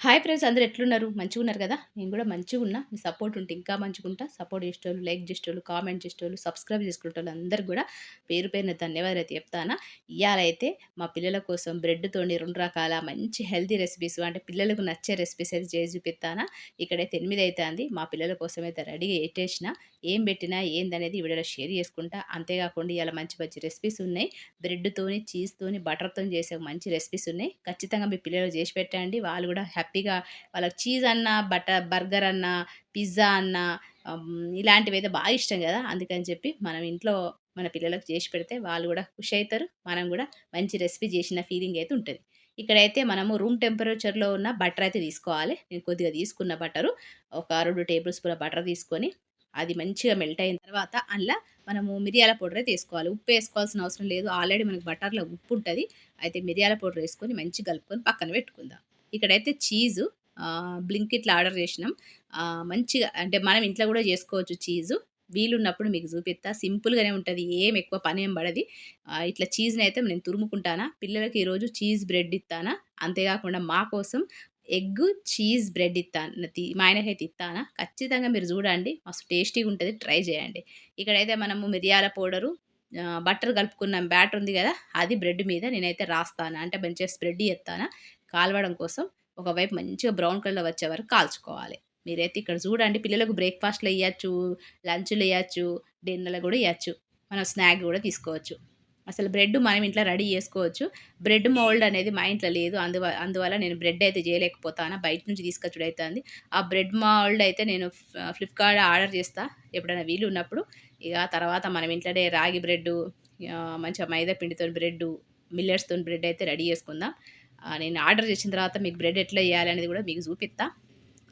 Hi friends అందరు ఎట్లున్నారు? మంచిగా ఉన్నారు కదా? నేను కూడా మంచిగా ఉన్నా. మీ సపోర్ట్ ఉంటే ఇంకా మంచిగా ఉంటా సపోర్ట్ చేసేటోళ్ళు లైక్ చేసేటోళ్ళు కామెంట్ చేసేటోళ్ళు సబ్స్క్రైబ్ చేసుకునేటోళ్ళు అందరు కూడా పేరు పేరున ధన్యవాదాలు అయితే చెప్తానా. ఇవాళైతే మా పిల్లల కోసం బ్రెడ్తోని రెండు రకాల మంచి హెల్తీ రెసిపీస్ అంటే పిల్లలకు నచ్చే రెసిపీస్ అయితే చేసి చూపిస్తానా. ఇక్కడైతే ఎనిమిది అవుతుంది మా పిల్లల కోసం అయితే రెడీగా ఎట్టేసిన ఏం పెట్టినా ఏందనేది వీడియోలో షేర్ చేసుకుంటా. అంతేకాకుండా ఇలా మంచి మంచి రెసిపీస్ ఉన్నాయి. బ్రెడ్తోని చీజ్తోని బటర్తో చేసే మంచి రెసిపీస్ ఉన్నాయి. ఖచ్చితంగా మీ పిల్లలు చేసి పెట్టండి. వాళ్ళు కూడా హ్యాపీ హ్యాపీగా వాళ్ళకి చీజ్ అన్నా బటర్ బర్గర్ అన్నా పిజ్జా అన్న ఇలాంటివి అయితే బాగా ఇష్టం కదా. అందుకని చెప్పి మనం ఇంట్లో మన పిల్లలకు చేసి పెడితే వాళ్ళు కూడా ఖుషి అవుతారు మనం కూడా మంచి రెసిపీ చేసిన ఫీలింగ్ అయితే ఉంటుంది. ఇక్కడైతే మనము రూమ్ టెంపరేచర్లో ఉన్న బటర్ అయితే తీసుకోవాలి. నేను కొద్దిగా తీసుకున్న బటరు ఒక రెండు టేబుల్ స్పూన్ బటర్ తీసుకొని అది మంచిగా మెల్ట్ అయిన తర్వాత అందులో మనము మిరియాల పౌడర్ తీసుకోవాలి ఉప్పు వేసుకోవాల్సిన అవసరం లేదు. ఆల్రెడీ మనకు బటర్లో ఉప్పు ఉంటుంది. అయితే మిరియాల పౌడర్ వేసుకొని మంచి కలుపుకొని పక్కన పెట్టుకుందాం. ఇక్కడైతే చీజు బ్లింకిట్లో ఆర్డర్ చేసినాం. మంచిగా అంటే మనం ఇంట్లో కూడా చేసుకోవచ్చు చీజు. వీలున్నప్పుడు మీకు చూపిస్తా. సింపుల్గానే ఉంటుంది. ఏం ఎక్కువ పని ఏం పడది. ఇట్లా చీజ్ని అయితే నేను తురుముకుంటానా? పిల్లలకి ఈరోజు చీజ్ బ్రెడ్ ఇస్తానా? అంతేకాకుండా మా కోసం ఎగ్ చీజ్ బ్రెడ్ ఇస్తాను మా ఆయనకైతే ఇస్తానా? ఖచ్చితంగా మీరు చూడండి. మస్తు టేస్టీగా ఉంటుంది. ట్రై చేయండి. ఇక్కడైతే మనము మిరియాల పౌడరు బటర్ కలుపుకున్న. బ్యాటర్ ఉంది కదా అది బ్రెడ్ మీద నేనైతే రాస్తాను? అంటే మంచిగా స్ప్రెడ్ చేస్తాను? కాలవడం కోసం ఒకవైపు మంచిగా బ్రౌన్ కలర్ వచ్చే వరకు కాల్చుకోవాలి. మీరైతే ఇక్కడ చూడండి పిల్లలకు బ్రేక్ఫాస్ట్లు వేయచ్చు లంచ్లు వేయచ్చు డిన్నర్లు కూడా వేయచ్చు. మనం స్నాక్ కూడా తీసుకోవచ్చు. అసలు బ్రెడ్ మనం ఇంట్లో రెడీ చేసుకోవచ్చు. బ్రెడ్ మోల్డ్ అనేది మా ఇంట్లో లేదు. అందువ అందువల్ల నేను బ్రెడ్ అయితే చేయలేకపోతాను. బయట నుంచి తీసుకొచ్చుడు అవుతుంది ఆ బ్రెడ్ మోల్డ్ అయితే నేను ఫ్లిప్కార్ట్ ఆర్డర్ చేస్తా. ఎప్పుడైనా వీలు ఉన్నప్పుడు. ఇక తర్వాత మనం ఇంట్లోనే రాగి బ్రెడ్ మంచిగా మైదా పిండితో బ్రెడ్ మిల్లెట్స్తో బ్రెడ్ అయితే రెడీ చేసుకుందాం. నేను ఆర్డర్ చేసిన తర్వాత మీకు బ్రెడ్ ఎట్లా వేయాలి అనేది కూడా మీకు చూపిస్తా.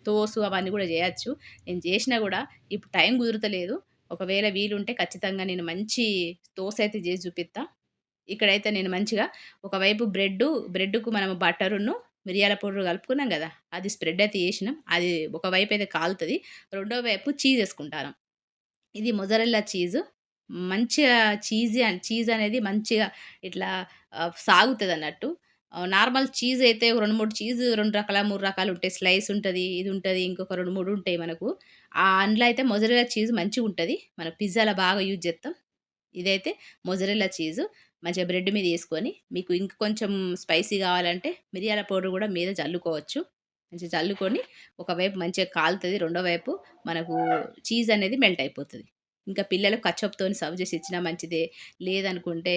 తోసు అవన్నీ కూడా చేయొచ్చు. నేను చేసినా కూడా ఇప్పుడు టైం కుదురుతలేదు. ఒకవేళ వీలుంటే ఖచ్చితంగా నేను మంచి దోశ అయితే చేసి చూపిస్తా. ఇక్కడైతే నేను మంచిగా ఒకవైపు బ్రెడ్ బ్రెడ్కు మనం బటరును మిరియాల పౌడర్ కలుపుకున్నాం కదా అది స్ప్రెడ్ అయితే చేసినాం. అది ఒకవైపు అయితే కాలుతుంది. రెండో వైపు చీజ్ వేసుకుంటాను. ఇది మొజరెల్లా చీజ్. మంచిగా చీజీ చీజ్ అనేది మంచిగా ఇట్లా సాగుతుంది అన్నట్టు నార్మల్ చీజ్ అయితే రెండు మూడు చీజ్ రెండు రకాల మూడు రకాలు ఉంటాయి. స్లైస్ ఉంటుంది ఇది ఉంటుంది ఇంకొక రెండు మూడు ఉంటాయి మనకు. ఆ అందులో అయితే మొజరెలా చీజ్ మంచిగా ఉంటుంది. మన పిజ్జాలో బాగా యూజ్ చేస్తాం ఇదైతే మొజరెలా చీజు. మంచిగా బ్రెడ్ మీద వేసుకొని మీకు ఇంక కొంచెం స్పైసీ కావాలంటే మిరియాల పౌడర్ కూడా మీద చల్లుకోవచ్చు. మంచిగా చల్లుకొని ఒకవైపు మంచిగా కాలుతుంది. రెండో వైపు మనకు చీజ్ అనేది మెల్ట్ అయిపోతుంది. ఇంకా పిల్లలకు కచ్చప్తో సర్వ్ చేసి ఇచ్చినా మంచిదే. లేదనుకుంటే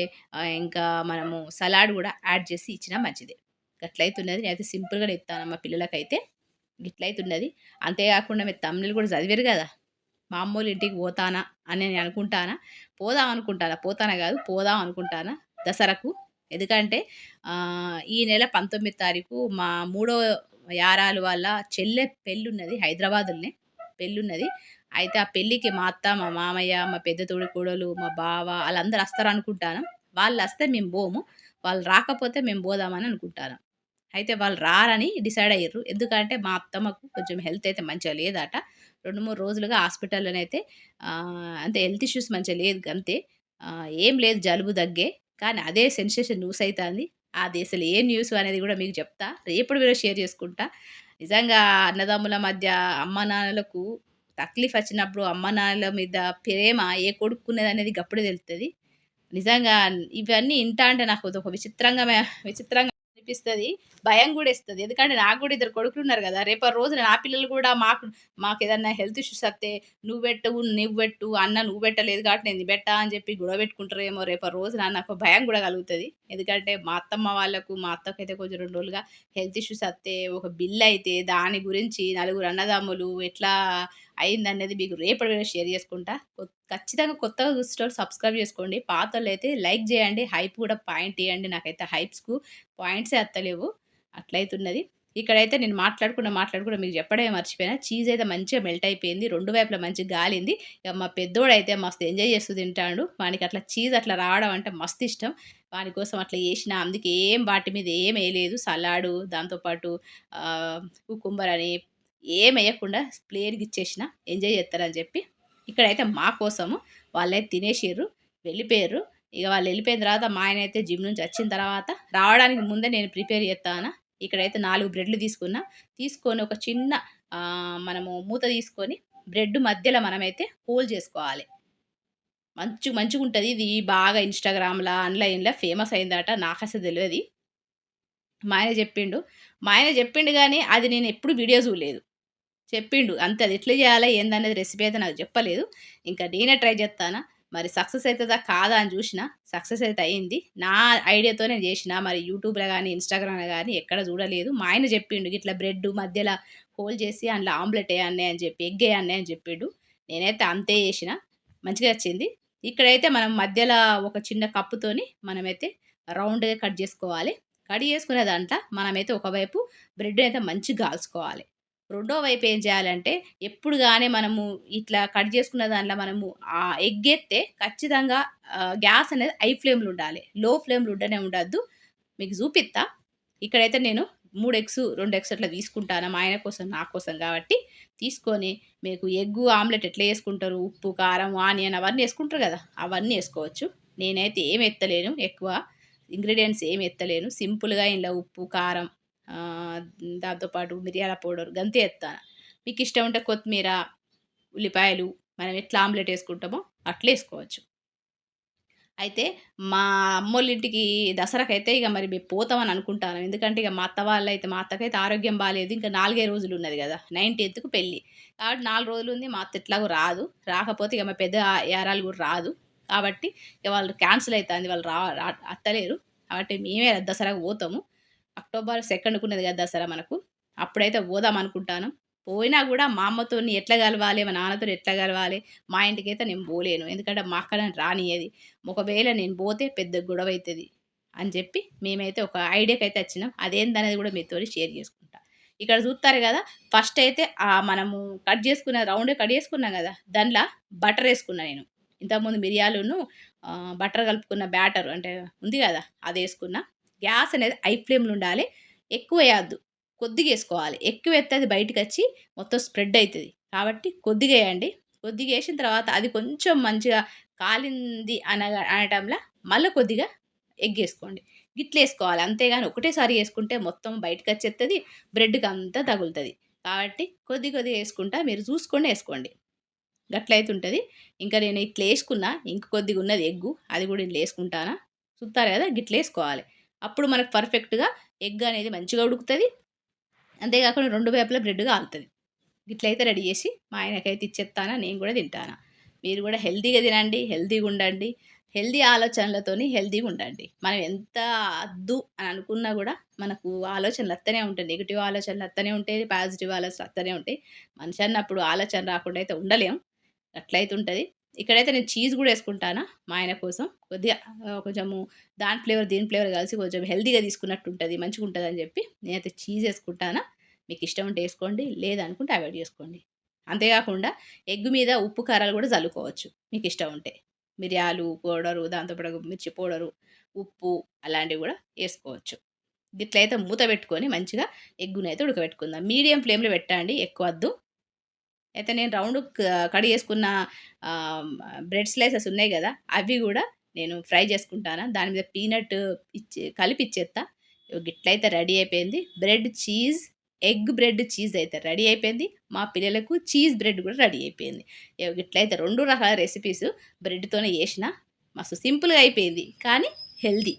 ఇంకా మనము సలాడ్ కూడా యాడ్ చేసి ఇచ్చినా మంచిదే. అట్లయితున్నది. నేనైతే సింపుల్గా ఇస్తాను మా పిల్లలకైతే. ఇట్లయితున్నది. అంతేకాకుండా మీరు తమిళ కూడా చదివారు కదా. మామూలు ఇంటికి పోతానా అని నేను అనుకుంటానా? పోదాం అనుకుంటానా? పోతానా కాదు పోదాం అనుకుంటానా? దసరాకు. ఎందుకంటే ఈ నెల పంతొమ్మిది తారీఖు మా మూడో యారాలు వాళ్ళ చెల్లె పెళ్ళున్నది హైదరాబాదులోనే. పెళ్ళున్నది. అయితే ఆ పెళ్ళికి మా అత్త మా మామయ్య మా పెద్ద తోడి కూడలు మా బావ వాళ్ళందరూ వస్తారు అనుకుంటాను వాళ్ళు వస్తే మేము పోము. వాళ్ళు రాకపోతే మేము పోదామని అనుకుంటాను. అయితే వాళ్ళు రారని డిసైడ్ అయ్యారు ఎందుకంటే మా అత్తమ్మకు కొంచెం హెల్త్ అయితే మంచిగా లేదట. రెండు మూడు రోజులుగా హాస్పిటల్లోనైతే అంతే హెల్త్ ఇష్యూస్ మంచిగా లేదు అంతే ఏం లేదు జలుబు దగ్గే. కానీ అదే సెన్సేషన్ న్యూస్ అవుతుంది అది అసలు ఏ న్యూస్ అనేది కూడా మీకు చెప్తా. రేపటి వీడియో షేర్ చేసుకుంటా. నిజంగా అన్నదమ్ముల మధ్య అమ్మ నాన్నలకు తక్లీఫ్ వచ్చినప్పుడు అమ్మ నాన్నల మీద ప్రేమ ఏ కొడుకున్నది అనేది గప్పుడే తెలుస్తుంది నిజంగా ఇవన్నీ ఇంటా అంటే నాకు ఒక విచిత్రంగా విచిత్రంగా అనిపిస్తుంది. భయం కూడా ఇస్తుంది ఎందుకంటే నాకు కూడా ఇద్దరు కొడుకులు ఉన్నారు కదా. రేపు రోజు నా పిల్లలు కూడా మాకు మాకు ఏదన్నా హెల్త్ ఇష్యూస్ వస్తే నువ్వు పెట్టు నువ్వు పెట్టు అన్న నువ్వు పెట్టలేదు కాబట్టి నేను పెట్టా అని చెప్పి గొడవ పెట్టుకుంటారేమో రేపు రోజున నాకు భయం కూడా కలుగుతుంది. ఎందుకంటే మా అత్తమ్మ వాళ్ళకు మా అత్తకైతే కొంచెం రెండు రోజులుగా హెల్త్ ఇష్యూస్ వస్తే ఒక బిల్ అయితే దాని గురించి నలుగురు అన్నదమ్ములు ఎట్లా అయిందనేది మీకు రేపటి షేర్ చేసుకుంటా. ఖచ్చితంగా కొత్తగా చూసేటోళ్ళు సబ్స్క్రైబ్ చేసుకోండి. పాత అయితే లైక్ చేయండి. హైప్ కూడా పాయింట్ ఇవ్వండి నాకైతే హైప్స్కు పాయింట్సే అత్తలేవు. అట్లయితున్నది. ఇక్కడైతే నేను మాట్లాడుకున్న మాట్లాడుకున్న మీకు చెప్పడమే మర్చిపోయినా. చీజ్ అయితే మంచిగా మెల్ట్ అయిపోయింది. రెండు వైపులా మంచిగా గాలింది. ఇక మా పెద్దోడైతే మస్తు ఎంజాయ్ చేస్తూ తింటాడు. వానికి అట్లా చీజ్ అట్లా రావడం అంటే మస్తు ఇష్టం. వాని కోసం అట్లా చేసిన అందుకే ఏం వాటి మీద ఏం వేయలేదు. సలాడు దాంతోపాటు కుకుంబర్ అని ఏం వేయకుండా ప్లేయర్కి ఇచ్చేసిన. ఎంజాయ్ చేస్తారని చెప్పి ఇక్కడైతే మా కోసము వాళ్ళైతే తినేసారు వెళ్ళిపోయారు ఇక వాళ్ళు వెళ్ళిపోయిన తర్వాత మా ఆయన అయితే జిమ్ నుంచి వచ్చిన తర్వాత రావడానికి ముందే నేను ప్రిపేర్ చేస్తాను. ఇక్కడైతే నాలుగు బ్రెడ్లు తీసుకున్నా. తీసుకొని ఒక చిన్న మనము మూత తీసుకొని బ్రెడ్ మధ్యలో మనమైతే హోల్ చేసుకోవాలి. మంచి మంచిగా ఉంటుంది ఇది బాగా ఇన్స్టాగ్రామ్లో ఆన్లైన్లో ఫేమస్ అయిందట. నాకు అసలు తెలియదు మా ఆయన చెప్పిండు. మా ఆయన చెప్పిండు కానీ అది నేను ఎప్పుడు వీడియో చూడలేదు. చెప్పిండు. అంతే అది ఎట్లా చేయాలా ఏందనేది రెసిపీ అయితే నాకు చెప్పలేదు. ఇంకా నేనే ట్రై చేస్తానా? మరి సక్సెస్ అవుతుందా కాదా అని చూసిన సక్సెస్ అయితే అయింది. నా ఐడియాతో నేను చేసిన మరి యూట్యూబ్లో కానీ ఇన్స్టాగ్రామ్లో కానీ ఎక్కడ చూడలేదు. మా ఆయన చెప్పిండు ఇట్లా బ్రెడ్ మధ్యలో హోల్ చేసి అందులో ఆమ్లెట్ వేయన్నే అని చెప్పి ఎగ్ వేయన్నే అని చెప్పిండు. నేనైతే అంతే చేసిన మంచిగా వచ్చింది. ఇక్కడైతే మనం మధ్యలో ఒక చిన్న కప్పుతోని మనమైతే రౌండ్గా కట్ చేసుకోవాలి. కట్ చేసుకునే దాంట్లో మనమైతే ఒకవైపు బ్రెడ్ అయితే మంచిగా కాల్చుకోవాలి. రెండో వైపు ఏం చేయాలంటే ఎప్పుడు కానీ మనము ఇట్లా కట్ చేసుకున్న దాంట్లో మనము ఆ ఖచ్చితంగా గ్యాస్ అనేది హై ఫ్లేమ్లో ఉండాలి. లో ఫ్లేమ్లో ఉండనే ఉండద్దు. మీకు చూపిస్తా. ఇక్కడైతే నేను మూడు ఎగ్స్ రెండు ఎగ్స్ అట్లా తీసుకుంటాను. మా ఆయన కోసం నా కోసం కాబట్టి తీసుకొని మీకు ఎగ్గు ఆమ్లెట్ ఎట్లా వేసుకుంటారు? ఉప్పు కారం ఆనియన్ అవన్నీ వేసుకుంటారు కదా? అవన్నీ వేసుకోవచ్చు. నేనైతే ఏం ఎత్తలేను ఎక్కువ. ఇంగ్రీడియంట్స్ ఏమి ఎత్తలేను. సింపుల్గా ఇంట్లో ఉప్పు కారం దాంతోపాటు మిరియాల పౌడర్ గంతే ఎత్తాను. మీకు ఇష్టం ఉంటే కొత్తిమీర ఉల్లిపాయలు మనం ఎట్లా ఆమ్లెట్ వేసుకుంటామో అట్లా వేసుకోవచ్చు. అయితే మా అమ్మోళ్ళింటికి దసరాకైతే ఇక మరి మేము పోతామని అనుకుంటాను. ఎందుకంటే ఇక మా అత్త వాళ్ళు అయితే మా అత్తకైతే ఆరోగ్యం బాగాలేదు ఇంకా నాలుగే రోజులు ఉన్నది కదా నైన్టీన్త్కు పెళ్ళి. కాబట్టి నాలుగు రోజులు ఉంది మా అత్త ఎట్లాగో రాదు. రాకపోతే ఇక మా పెద్ద యారాలు కూడా రాదు. కాబట్టి ఇక వాళ్ళు క్యాన్సిల్ అవుతుంది వాళ్ళు రా అత్తలేరు. కాబట్టి మేమే దసరాకు పోతాము. అక్టోబర్ సెకండ్కి ఉన్నది కదా దసరా మనకు. అప్పుడైతే పోదాం అనుకుంటాను. పోయినా కూడా మా అమ్మతో ఎట్లా కలవాలి మా నాన్నతో ఎట్లా కలవాలి మా ఇంటికి అయితే నేను పోలేను. ఎందుకంటే మా అక్క రానియది ఒకవేళ నేను పోతే పెద్ద గొడవ అవుతుంది అని చెప్పి మేమైతే ఒక ఐడియాకి అయితే వచ్చినాం. అదేందనేది కూడా మీతో షేర్ చేసుకుంటా. ఇక్కడ చూస్తారు కదా ఫస్ట్ అయితే మనము కట్ చేసుకున్న రౌండ్ కట్ చేసుకున్నాం కదా దాంట్లో బటర్ వేసుకున్నా నేను. ఇంతకుముందు మిరియాలును బటర్ కలుపుకున్న బ్యాటర్ అంటే ఉంది కదా అది వేసుకున్నా. గ్యాస్ అనేది హై ఫ్లేమ్లో ఉండాలి. ఎక్కువ వేయద్దు కొద్దిగా వేసుకోవాలి ఎక్కువ వేస్తే అది బయటకు వచ్చి మొత్తం స్ప్రెడ్ అవుతుంది కాబట్టి కొద్దిగా వేయండి కొద్దిగా వేసిన తర్వాత అది కొంచెం మంచిగా కాలింది అన అనటంలో మళ్ళీ కొద్దిగా ఎగ్ వేసుకోండి గిట్ల వేసుకోవాలి అంతేగాని ఒకటేసారి వేసుకుంటే మొత్తం బయటకు వచ్చేస్తుంది బ్రెడ్కి అంతా తగులుతుంది. కాబట్టి కొద్ది కొద్దిగా వేసుకుంటా. మీరు చూసుకొని వేసుకోండి. గట్లయితే ఉంటుంది ఇంకా నేను ఇట్లా వేసుకున్నా ఇంక కొద్దిగా ఉన్నది ఎగ్గు అది కూడా ఇట్లా వేసుకుంటానా చూస్తారు కదా గిట్ల వేసుకోవాలి అప్పుడు మనకు పర్ఫెక్ట్గా ఎగ్ అనేది మంచిగా ఉడుకుతుంది. అంతేకాకుండా రెండు వైపులా బ్రెడ్ కాలుతుంది ఇట్లయితే రెడీ చేసి మా ఆయనకైతే ఇచ్చేస్తానా నేను కూడా తింటానా. మీరు కూడా హెల్తీగా తినండి హెల్తీగా ఉండండి హెల్దీ ఆలోచనలతోని హెల్తీగా ఉండండి. మనం ఎంత అద్దు అని అనుకున్నా కూడా మనకు ఆలోచనలు అత్తనే ఉంటాయి. నెగిటివ్ ఆలోచనలు అత్తనే ఉంటాయి పాజిటివ్ ఆలోచనలు అత్తనే ఉంటాయి. మనిషి అన్నప్పుడు ఆలోచన రాకుండా అయితే ఉండలేం. అట్లయితే ఉంటుంది. ఇక్కడైతే నేను చీజ్ కూడా వేసుకుంటానా మా ఆయన కోసం. కొద్దిగా కొంచెము దాని ఫ్లేవర్ దీని ఫ్లేవర్ కలిసి కొంచెం హెల్తీగా తీసుకున్నట్టు ఉంటుంది మంచిగా ఉంటుంది అని చెప్పి నేనైతే చీజ్ వేసుకుంటానా. మీకు ఇష్టం ఉంటే వేసుకోండి లేదనుకుంటే అవాయిడ్ చేసుకోండి. అంతేకాకుండా ఎగ్ మీద ఉప్పు కారాలు కూడా చల్లుకోవచ్చు మీకు ఇష్టం ఉంటే. మిరియాలు పౌడరు దాంతోపాటు మిర్చి పౌడరు ఉప్పు అలాంటివి కూడా వేసుకోవచ్చు. ఇట్లయితే మూత పెట్టుకొని మంచిగా ఎగ్గునైతే ఉడకబెట్టుకుందాం. మీడియం ఫ్లేమ్లో పెట్టండి ఎక్కువ వద్దు. అయితే నేను రౌండ్ కడి చేసుకున్న బ్రెడ్ స్లైసెస్ ఉన్నాయి కదా అవి కూడా నేను ఫ్రై చేసుకుంటాను. దాని మీద పీనట్ ఇచ్చి కలిపి ఇచ్చేస్తా గిట్లయితే రెడీ అయిపోయింది. Bread cheese egg bread cheese అయితే రెడీ అయిపోయింది. మా పిల్లలకు చీజ్ బ్రెడ్ కూడా రెడీ అయిపోయింది. ఇట్లయితే రెండు రకాల రెసిపీస్ బ్రెడ్తోనే చేసిన. మస్తు సింపుల్గా అయిపోయింది. కానీ హెల్దీ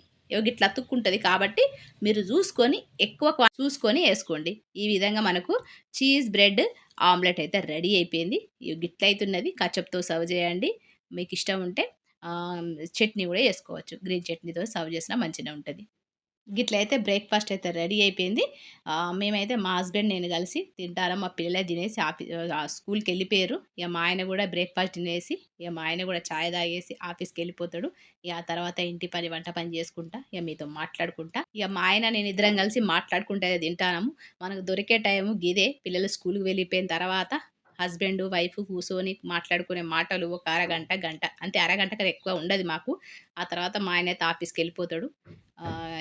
ఇట్లా అతుక్కుంటుంది కాబట్టి మీరు చూసుకొని ఎక్కువ చూసుకొని వేసుకోండి. ఈ విధంగా మనకు చీజ్ బ్రెడ్ ఆమ్లెట్ అయితే రెడీ అయిపోయింది. గిట్ల అవుతున్నది కచప్తో సర్వ్ చేయండి. మీకు ఇష్టం ఉంటే చట్నీ కూడా వేసుకోవచ్చు. గ్రీన్ చట్నీతో సర్వ్ చేసినా మంచిగా ఉంటుంది. గిట్లయితే బ్రేక్ఫాస్ట్ అయితే రెడీ అయిపోయింది. మేమైతే మా హస్బెండ్ నేను కలిసి తింటారా మా పిల్లలే తినేసి ఆఫీ స్కూల్కి వెళ్ళిపోయారు. ఇక మా ఆయన కూడా బ్రేక్ఫాస్ట్ తినేసి ఇక మా ఆయన కూడా ఛాయ్ తాగేసి ఆఫీస్కి వెళ్ళిపోతాడు. ఇక ఆ తర్వాత ఇంటి పని వంట పని చేసుకుంటా ఇక మీతో మాట్లాడుకుంటా. ఇక మా ఆయన నేను ఇద్దరం కలిసి మాట్లాడుకుంటే తింటాము. మనకు దొరికే టైము గిదే. పిల్లలు స్కూల్కి వెళ్ళిపోయిన తర్వాత హస్బెండ్ వైఫ్ కూర్చొని మాట్లాడుకునే మాటలు ఒక అరగంట గంట అంతే అరగంట కదా ఎక్కువ ఉండదు మాకు. ఆ తర్వాత మా ఆయన అయితే ఆఫీస్కి వెళ్ళిపోతాడు.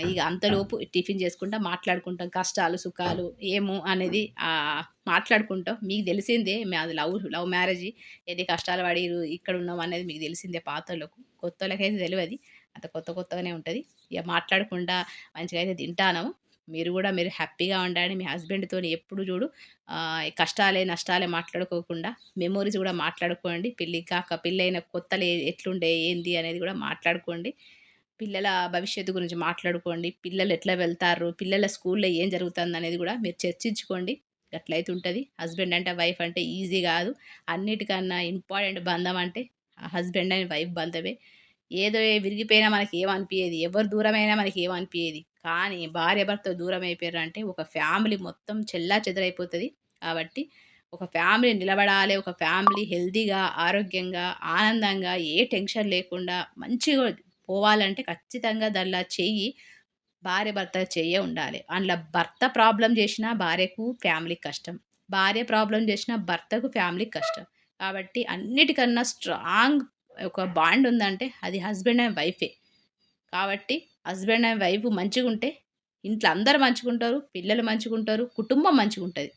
ఇక అంతలోపు టిఫిన్ చేసుకుంటా మాట్లాడుకుంటాం. కష్టాలు సుఖాలు ఏమో అనేది మాట్లాడుకుంటాం. మీకు తెలిసిందే అది లవ్ లవ్ మ్యారేజ్ ఏది కష్టాలు పడిరు ఇక్కడ ఉన్నాం అనేది మీకు తెలిసిందే పాతలకు కొత్త వాళ్ళకైతే తెలియదు అంత కొత్త కొత్తగానే ఉంటుంది. ఇక మాట్లాడకుండా మంచిగా అయితే తింటాను. మీరు కూడా మీరు హ్యాపీగా ఉండాలి మీ హస్బెండ్తోని ఎప్పుడు చూడు కష్టాలే, నష్టాలే మాట్లాడుకోకుండా మెమోరీస్ కూడా మాట్లాడుకోండి. పెళ్ళి కాక పెళ్ళైన కొత్తలు ఎట్లుండే ఏంది అనేది కూడా మాట్లాడుకోండి. పిల్లల భవిష్యత్తు గురించి మాట్లాడుకోండి. పిల్లలు ఎట్లా వెళ్తారు పిల్లల స్కూల్‌లో ఏం జరుగుతుంది అనేది కూడా మీరు చర్చించుకోండి. అట్లయితే ఉంటుంది హస్బెండ్ అంటే వైఫ్ అంటే ఈజీ కాదు. అన్నిటికన్నా ఇంపార్టెంట్ బంధం అంటే హస్బెండ్ అండ్ వైఫ్ బంధమే. ఏదో విరిగిపోయినా మనకి ఏమనిపించేది ఎవరు దూరమైనా మనకి ఏమనిపించేది కానీ భార్య భర్త దూరం అయిపోయారంటే ఒక ఫ్యామిలీ మొత్తం చెల్లా చెదరైపోతుంది కాబట్టి ఒక ఫ్యామిలీ నిలబడాలి. ఒక ఫ్యామిలీ హెల్తీగా, ఆరోగ్యంగా, ఆనందంగా ఏ టెన్షన్ లేకుండా మంచిగా పోవాలంటే ఖచ్చితంగా దానిలో చెయ్యి భార్య భర్త చెయ్యే ఉండాలి. అందులో భర్త ప్రాబ్లం చేసినా భార్యకు ఫ్యామిలీకి కష్టం. భార్య ప్రాబ్లం చేసినా భర్తకు ఫ్యామిలీకి కష్టం. కాబట్టి అన్నిటికన్నా స్ట్రాంగ్ ఒక బాండ్ ఉందంటే అది హస్బెండ్ అండ్ వైఫే. కాబట్టి హస్బెండ్ అండ్ వైఫ్ మంచిగా ఉంటే ఇంట్లో అందరూ మంచుకుంటారు పిల్లలు మంచుకుంటారు కుటుంబం మంచుకుంటుంది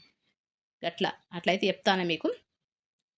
అట్లా అట్లయితే చెప్తాను మీకు.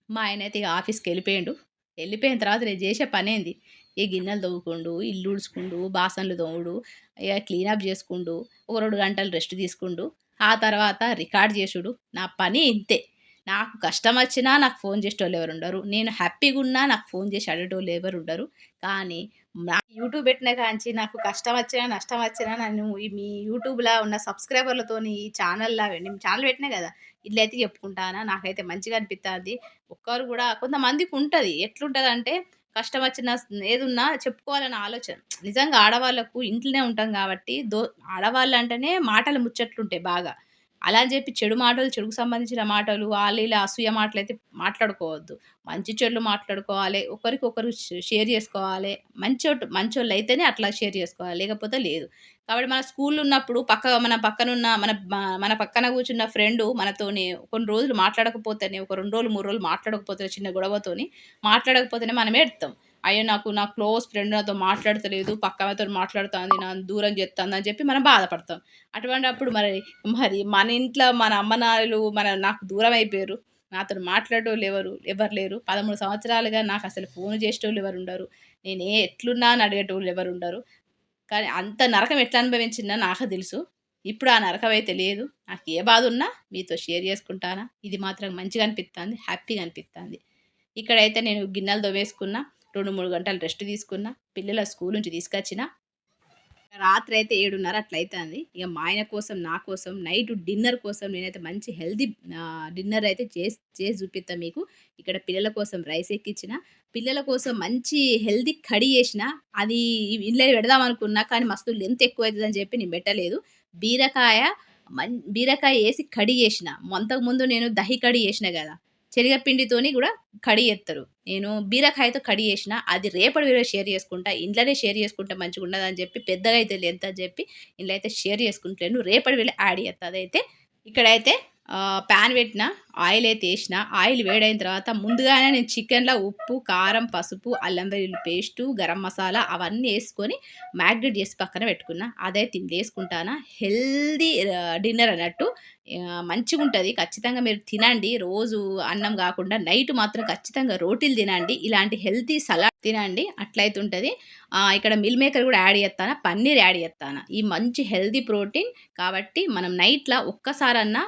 మా ఆయన అయితే ఆఫీస్కి వెళ్ళిపోయాడు వెళ్ళిపోయిన తర్వాత నేను చేసే పనేంది? ఈ గిన్నెలు తోముకుండు, ఇల్లు ఉడుచుకుండు బాసన్లు తోముడు, ఇక క్లీనప్ చేసుకుండు, ఒక రెండు గంటలు రెస్ట్ తీసుకుండు. ఆ తర్వాత రికార్డ్ చేసుడు. నా పని ఇంతే. నాకు కష్టం వచ్చినా నాకు ఫోన్ చేసేటోళ్ళు ఎవరుండరు. నేను హ్యాపీగా ఉన్నా నాకు ఫోన్ చేసి అడేటోళ్ళు ఎవరు ఉండరు కానీ నా యూట్యూబ్ పెట్టిన కాంచి నాకు కష్టం వచ్చినా నష్టం వచ్చినా నన్ను మీ యూట్యూబ్లో ఉన్న సబ్స్క్రైబర్లతోని ఈ ఛానల్‌ల నేను ఛానల్ పెట్టినా కదా! ఇట్లయితే చెప్పుకుంటానా. నాకైతే మంచిగా అనిపిస్తుంది ఒక్కరు కూడా కొంతమందికి ఉంటుంది ఎట్లుంటుంది అంటే కష్టం వచ్చినా ఏదున్నా చెప్పుకోవాలన్న ఆలోచన. నిజంగా ఆడవాళ్ళకు ఇంట్లోనే ఉంటాం కాబట్టి దో ఆడవాళ్ళంటేనే మాటలు ముచ్చట్లుంటాయి బాగా. అలా అని చెప్పి చెడు మాటలు, చెడుకు సంబంధించిన మాటలు, వాళ్ళు ఇలా అసూయ మాటలైతే మాట్లాడుకోవద్దు. మంచి చెడులు మాట్లాడుకోవాలి. ఒకరికొకరు షేర్ చేసుకోవాలి. మంచోటు అయితేనే అట్లా షేర్ చేసుకోవాలి. లేకపోతే లేదు. కాబట్టి మన స్కూల్‌లో ఉన్నప్పుడు పక్క మన పక్కనున్న మన మన పక్కన కూర్చున్న ఫ్రెండు మనతోని కొన్ని రోజులు మాట్లాడకపోతేనే ఒక రెండు రోజులు, మూడు రోజులు మాట్లాడకపోతే చిన్న గొడవతోని మాట్లాడకపోతేనే మనం ఎడతాం అయ్యో! నాకు నా క్లోజ్ ఫ్రెండ్ నాతో మాట్లాడతలేదు. పక్కామెతోని మాట్లాడుతుంది నన్ను దూరం చేత్తాందని చెప్పి మనం బాధపడతాం. అటువంటప్పుడు మరి మరి మన ఇంట్లో మన అమ్మనాన్నలు మన నాకు దూరం అయిపోయారు నాతో మాట్లాడేటోళ్ళు ఎవరు? ఎవ్వరు లేరు. 13 సంవత్సరాలుగా నాకు అసలు ఫోన్ చేసేటోళ్ళు ఎవరు ఉండరు నేను ఏ ఎట్లున్నా అని అడిగేటోళ్ళు ఎవరుండరు. కానీ అంత నరకం ఎట్లా అనుభవించిందో నాకు తెలుసు. ఇప్పుడు ఆ నరకం అయితే లేదు. నాకు ఏ బాధ ఉన్నా మీతో షేర్ చేసుకుంటానా. ఇది మాత్రం మంచిగా అనిపిస్తుంది హ్యాపీగా అనిపిస్తుంది ఇక్కడైతే నేను గిన్నెలు తోమేసుకున్నా. 2, 3 గంటలు రెస్ట్ తీసుకున్నా. పిల్లల స్కూల్ నుంచి తీసుకొచ్చినా. రాత్రయితే 7:30 అట్లా అయితాంది. ఇక మా ఆయన కోసం, నా కోసం నైట్ డిన్నర్ కోసం నేనైతే మంచి హెల్దీ డిన్నర్ అయితే చేసి చేసి చూపిస్తాను మీకు. ఇక్కడ పిల్లల కోసం రైస్ ఎక్కించిన. పిల్లల కోసం మంచి హెల్దీ కడి చేసిన. అది ఇంట్లో పెడదాం అనుకున్నా. కానీ మస్తు లెంత్ అవుతుందని చెప్పి నేను పెట్టలేదు. బీరకాయ మన్ బీరకాయ వేసి కడి చేసిన. అంతకుముందు నేను దహి కడి చేసిన కదా! శనగపిండితోని కూడా కర్రీ చేత్తరు. నేను బీరకాయతో కడి చేసిన. అది రేపటి వీడియో షేర్ చేసుకుంటా. ఇంట్లోనే షేర్ చేసుకుంటే మంచిగుండదని చెప్పి పెద్దగా అయితే ఎంత అని చెప్పి ఇంట్లో అయితే షేర్ చేసుకుంటాను రేపటి వీడియో యాడ్ చేస్తా అదైతే. ఇక్కడైతే ప్యాన్ పాన్ పెట్టిన. ఆయిల్ అయితే వేసిన ఆయిల్ వేడైన తర్వాత ముందుగానే నేను చికెన్‌లో ఉప్పు, కారం, పసుపు, అల్లం వెల్లుల్లి పేస్టు, గరం మసాలా అవన్నీ వేసుకొని మ్యాగ్నేట్ చేసి పక్కన పెట్టుకున్నా. అదే తిని వేసుకుంటానా హెల్దీ డిన్నర్ అన్నట్టు. మంచిగా ఉంటుంది ఖచ్చితంగా మీరు తినండి. రోజు అన్నం కాకుండా నైట్ మాత్రం ఖచ్చితంగా రోటీలు తినండి. ఇలాంటి హెల్తీ సలాడ్ తినండి. అట్లయితే ఉంటుంది ఇక్కడ మిల్ మేకర్ కూడా యాడ్ చేస్తాను పన్నీర్ యాడ్ చేస్తాను ఈ మంచి హెల్తీ ప్రోటీన్ కాబట్టి మనం నైట్లో ఒక్కసారన్నా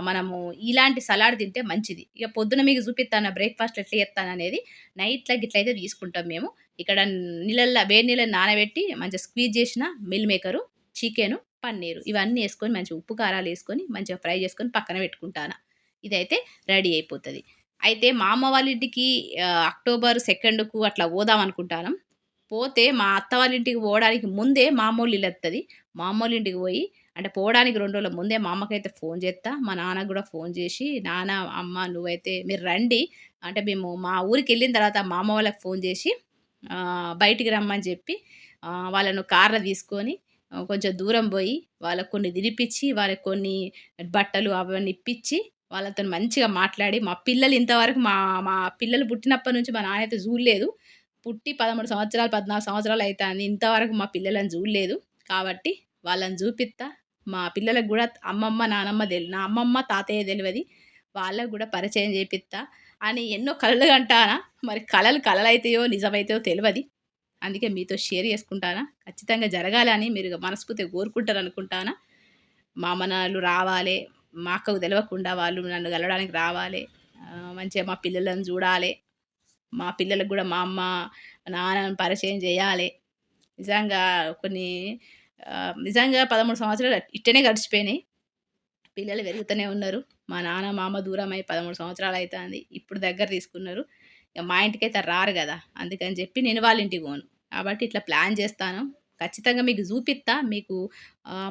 మనము ఇలాంటి సలాడ్ తింటే మంచిది. ఇక పొద్దున మీకు చూపిస్తాను బ్రేక్‌ఫాస్ట్ ఎట్లా అనేది. నైట్లో గిట్లయితే తీసుకుంటాం మేము. ఇక్కడ నీళ్ళల్లో వేడి నీళ్ళని నానబెట్టి మంచిగా స్క్వీజ్ చేసిన మిల్ మేకరు, చికెను, పన్నీరు ఇవన్నీ వేసుకొని మంచిగా ఉప్పు, కారాలు వేసుకొని మంచిగా ఫ్రై చేసుకొని పక్కన పెట్టుకుంటాను. ఇదైతే రెడీ అయిపోతుంది. అయితే మా అమ్మ వాళ్ళ ఇంటికి అక్టోబర్ సెకండ్కు అట్లా పోదాం అనుకుంటాను. పోతే మా అత్త వాళ్ళ ఇంటికి పోవడానికి ముందే మా ఇల్లు వస్తుంది మా అమ్మోళ్ళ ఇంటికి పోయి అంటే పోవడానికి రెండు రోజుల ముందే మా అమ్మకైతే ఫోన్ చేస్తా మా నాన్నకు కూడా ఫోన్ చేసి, "నాన్న, అమ్మ నువ్వైతే మీరు రండి." అంటే మేము మా ఊరికి వెళ్ళిన తర్వాత మా అమ్మ వాళ్ళకి ఫోన్ చేసి బయటికి రమ్మని చెప్పి వాళ్ళను కార్‌లో తీసుకొని కొంచెం దూరం పోయి వాళ్ళకు కొన్ని తినిపించి వాళ్ళకి కొన్ని బట్టలు అవన్నీ ఇప్పిచ్చి, వాళ్ళతోని మంచిగా మాట్లాడి మా పిల్లలు ఇంతవరకు మా మా పిల్లలు పుట్టినప్పటి నుంచి మా నాన్నయితే చూడలేదు. పుట్టి 13 సంవత్సరాలు, 14 సంవత్సరాలు అయితాంది. ఇంతవరకు మా పిల్లలను చూడలేదు. కాబట్టి వాళ్ళని చూపిస్తా మా పిల్లలకు కూడా అమ్మమ్మ, నానమ్మ తెలి నా అమ్మమ్మ, తాతయ్య తెలియదు వాళ్ళకు కూడా పరిచయం చేపిస్తా అని ఎన్నో కళలు అంటానా మరి కళలు కళలైతాయో నిజమైతాయో తెలియదు అందుకే మీతో షేర్ చేసుకుంటానా. ఖచ్చితంగా జరగాలని మీరు మనస్ఫూర్తిగా కోరుకుంటారనుకుంటానా. మా అమ్మనాన్నలు రావాలి మా అక్కకు తెలియకుండా వాళ్ళు నన్ను కలవడానికి రావాలి మంచిగా మా పిల్లలను చూడాలి మా పిల్లలకు కూడా మా అమ్మ నాన్న పరిచయం చేయాలి నిజంగా కొన్ని నిజంగా పదమూడు సంవత్సరాలు ఇట్టనే గడిచిపోయినాయి. పిల్లలు పెరుగుతూనే ఉన్నారు. మా నాన్న మామ దూరం అయి పదమూడు సంవత్సరాలు అవుతుంది ఇప్పుడు దగ్గర తీసుకున్నారు. ఇక మా ఇంటికైతే రారు కదా. అందుకని చెప్పి నేను వాళ్ళ ఇంటికి పోను. కాబట్టి ఇట్లా ప్లాన్ చేస్తాను. ఖచ్చితంగా మీకు చూపిస్తా. మీకు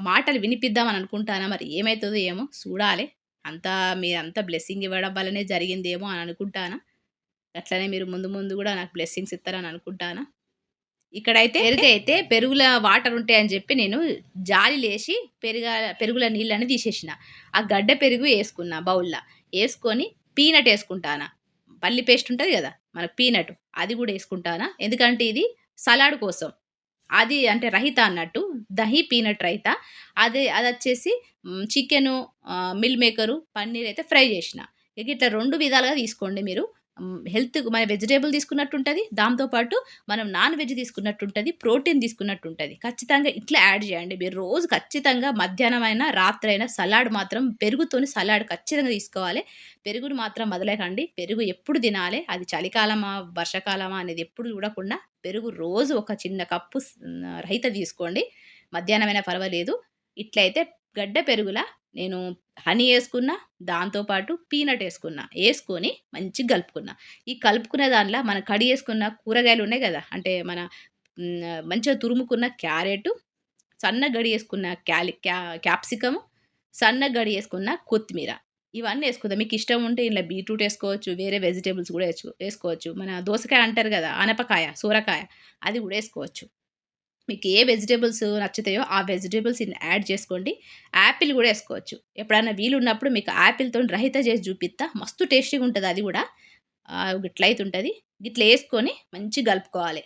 మాటలు వినిపిద్దామని అనుకుంటానా? మరి ఏమవుతుందో ఏమో చూడాలి. అంతా మీరంతా బ్లెస్సింగ్ ఇవ్వడం వల్లనే జరిగిందేమో అని అనుకుంటానా? అట్లనే మీరు ముందు ముందు కూడా నాకు బ్లెస్సింగ్స్ ఇస్తారని అనుకుంటానా? ఇక్కడైతే పెరుగు అయితే పెరుగుల వాటర్ ఉంటాయని చెప్పి నేను జాలి లేచి పెరుగ పెరుగుల నీళ్ళని తీసేసిన. ఆ గడ్డ పెరుగు వేసుకున్నా బౌల్లో. వేసుకొని పీనట్ వేసుకుంటానా. పల్లి పేస్ట్ ఉంటుంది కదా మనకు పీనట్. అది కూడా వేసుకుంటానా. ఎందుకంటే ఇది సలాడ్ కోసం. అది అంటే రహిత అన్నట్టు దహి పీనట్ రైత. అదే అది వచ్చేసి చికెను మిల్ మేకరు పన్నీర్ అయితే ఫ్రై చేసిన. ఇక ఇట్లా రెండు విధాలుగా తీసుకోండి మీరు. హెల్త్ మన వెజిటేబుల్ తీసుకున్నట్టు ఉంటుంది దాంతోపాటు మనం నాన్ వెజ్ తీసుకున్నట్టు ఉంటుంది ప్రోటీన్ తీసుకున్నట్టు ఉంటుంది ఖచ్చితంగా ఇట్లా యాడ్ చేయండి. మీరు రోజు ఖచ్చితంగా మధ్యాహ్నం అయినా రాత్రి అయినా సలాడ్ మాత్రం పెరుగుతోని సలాడ్ ఖచ్చితంగా తీసుకోవాలి. పెరుగును మాత్రం మొదలకండి పెరుగు ఎప్పుడు తినాలి? అది చలికాలమా వర్షాకాలమా అనేది ఎప్పుడు చూడకుండా పెరుగు రోజు ఒక చిన్న కప్పు రహిత తీసుకోండి. మధ్యాహ్నమైనా పర్వాలేదు. ఇట్లయితే గడ్డ పెరుగుల నేను హనీ వేసుకున్న దాంతోపాటు పీనట్ వేసుకున్న వేసుకొని మంచిగా కలుపుకున్న. ఈ కలుపుకునే దానిలో మన కడి వేసుకున్న కూరగాయలు ఉన్నాయి కదా అంటే మన మంచిగా తురుముకున్న క్యారెట్ సన్న గడి వేసుకున్న క్యాలి క్యా క్యాప్సికము సన్న గడి వేసుకున్న కొత్తిమీర. ఇవన్నీ వేసుకుందాం. మీకు ఇష్టం ఉంటే ఇలా బీట్రూట్ వేసుకోవచ్చు వేరే వెజిటేబుల్స్ కూడా వేసుకోవచ్చు. మన దోసకాయ అంటారు కదా ఆనపకాయ సూరకాయ అది కూడా వేసుకోవచ్చు. మీకు ఏ వెజిటేబుల్స్ నచ్చుతాయో ఆ వెజిటేబుల్స్ యాడ్ చేసుకోండి. యాపిల్ కూడా వేసుకోవచ్చు. ఎప్పుడైనా వీలు ఉన్నప్పుడు మీకు యాపిల్తో రహిత చేసి చూపిస్తా. మస్తు టేస్టీగా ఉంటుంది అది కూడా. గిట్ల ఉంటుంది. గిట్ల వేసుకొని మంచిగా కలుపుకోవాలి.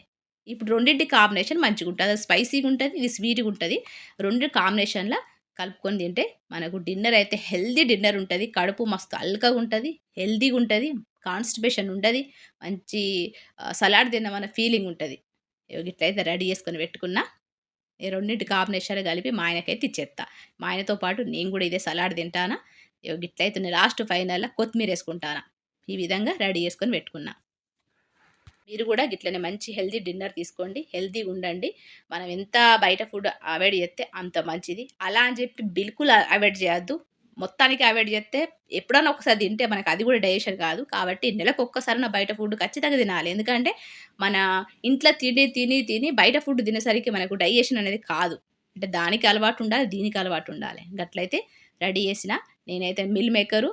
ఇప్పుడు రెండింటి కాంబినేషన్ మంచిగా ఉంటుంది. అది స్పైసీగా ఉంటుంది ఇది స్వీట్గా ఉంటుంది. రెండు కాంబినేషన్లో కలుపుకొని తింటే మనకు డిన్నర్ అయితే హెల్దీ డిన్నర్ ఉంటుంది. కడుపు మస్తు అల్కగా ఉంటుంది హెల్దీగా ఉంటుంది కాన్స్టిపేషన్ ఉంటుంది మంచి సలాడ్ తిన్న ఫీలింగ్ ఉంటుంది. ఇట్లయితే రెడీ చేసుకొని పెట్టుకున్నా. ఈ రెండింటి కాంబినేషన్ కలిపి మా ఆయనకైతే ఇచ్చేస్తా మా ఆయనతో పాటు నేను కూడా ఇదే సలాడ్ తింటానా? ఇట్లయితే లాస్ట్ ఫైనల్లో కొత్తిమీర వేసుకుంటానా? ఈ విధంగా రెడీ చేసుకొని పెట్టుకున్నా. మీరు కూడా గిట్లనే మంచి హెల్దీ డిన్నర్ తీసుకోండి. హెల్దీగా ఉండండి. మనం ఎంత బయట ఫుడ్ అవాయిడ్ చేస్తే అంత మంచిది. అలా అని చెప్పి బిల్కుల్ అవాయిడ్ చేయొద్దు. మొత్తానికి అవాయిడ్ చేస్తే ఎప్పుడైనా ఒకసారి తింటే మనకు అది కూడా డైజెషన్ కాదు. కాబట్టి నెలకు ఒక్కసారి నా బయట ఫుడ్ ఖచ్చితంగా తినాలి. ఎందుకంటే మన ఇంట్లో తిని తిని తిని బయట ఫుడ్ తినేసరికి మనకు డైజెషన్ అనేది కాదు. అంటే దానికి అలవాటు ఉండాలి దీనికి అలవాటు ఉండాలి. గట్లయితే రెడీ చేసిన నేనైతే మిల్ మేకరు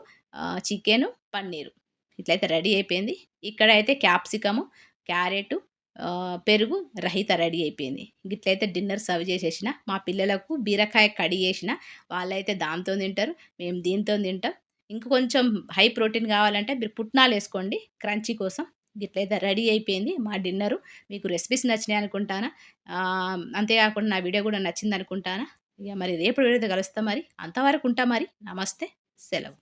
చికెను పన్నీరు. ఇట్లయితే రెడీ అయిపోయింది. ఇక్కడైతే క్యాప్సికము క్యారెట్ పెరుగు రహిత రెడీ అయిపోయింది. గిట్లయితే డిన్నర్ సర్వ్ చేసేసిన. మా పిల్లలకు బీరకాయ కడి చేసిన. వాళ్ళైతే దాంతో తింటారు. మేము దీంతో తింటాం. ఇంక కొంచెం హై ప్రోటీన్ కావాలంటే మీరు పుట్నాలు వేసుకోండి. క్రంచీ కోసం గిట్లయితే రెడీ అయిపోయింది మా డిన్నరు. మీకు రెసిపీస్ నచ్చినాయి అనుకుంటానా? అంతేకాకుండా నా వీడియో కూడా నచ్చింది అనుకుంటానా? ఇక మరి రేపు వీడియోతో కలుస్తాం మరి. అంతవరకు ఉంటా మరి. నమస్తే. సెలవు.